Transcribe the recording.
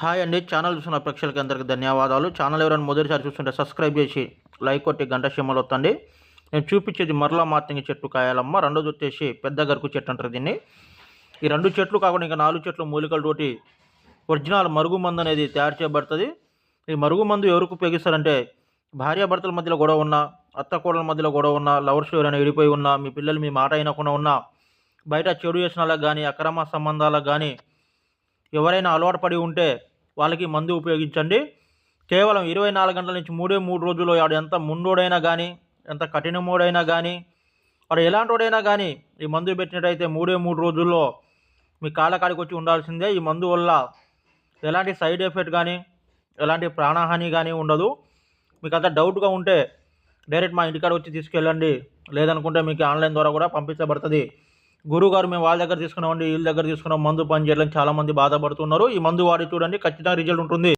Hi అండి channel చూస్తున్న ప్రేక్షకులకి అందరికీ ధన్యవాదాలు. ఛానల్ ఎవరైనా మొదటిసారి చూస్తుంటే సబ్స్క్రైబ్ చేసి లైక్ కొట్టి గంట సింహలు వస్తుంది నేను చూపించేది మరలా మార్తింగి చెట్టు కాయాలమ్మ రెండోది వచ్చేసి పెద్ద గరుకు చెట్టు అంటారు దీన్ని. ఈ రెండు చెట్లు కాకుండా ఇంకా నాలుగు చెట్లు మూలికలతోటి ఒరిజినల్ మరుగు మందు అనేది తయారు చేయబడుతుంది. ఈ మరుగు మందు ఎవరికి ఉపయోగిస్తారంటే భార్యాభర్తల మధ్యలో గొడవ ఉన్నా అత్త కోడల మధ్యలో గొడవ ఉన్నా లవర్స్ ఎవరైనా విడిపోయి ఉన్నా మీ పిల్లలు మీ మాట అయినకుండా ఉన్నా బయట చెడు వ్యసనాలకు కానీ అక్రమ సంబంధాలకు కానీ ఎవరైనా అలవాటు పడి ఉంటే వాళ్ళకి మందు ఉపయోగించండి. కేవలం ఇరవై నాలుగు గంటల నుంచి మూడే మూడు రోజుల్లో వాడు ఎంత ముండోడైనా కానీ ఎంత కఠినమోడైనా కానీ వాడు ఎలాంటి వాడైనా కానీ ఈ మందు పెట్టినట్టయితే మూడే మూడు రోజుల్లో మీ కాళ్ళకాడికి వచ్చి ఉండాల్సిందే. ఈ మందు వల్ల ఎలాంటి సైడ్ ఎఫెక్ట్ కానీ ఎలాంటి ప్రాణహాని కానీ ఉండదు. మీకు అంత డౌట్గా ఉంటే డైరెక్ట్ మా ఇంటికాడ వచ్చి తీసుకెళ్ళండి. లేదనుకుంటే మీకు ఆన్లైన్ ద్వారా కూడా పంపించబడుతుంది. గురువు గారు మేము వాళ్ళ దగ్గర తీసుకున్నామండి వీళ్ళ దగ్గర తీసుకున్నాం మందు పని చేయడం చాలామంది బాధపడుతున్నారు. ఈ మందు వాడి చూడండి ఖచ్చితంగా రిజల్ట్ ఉంటుంది.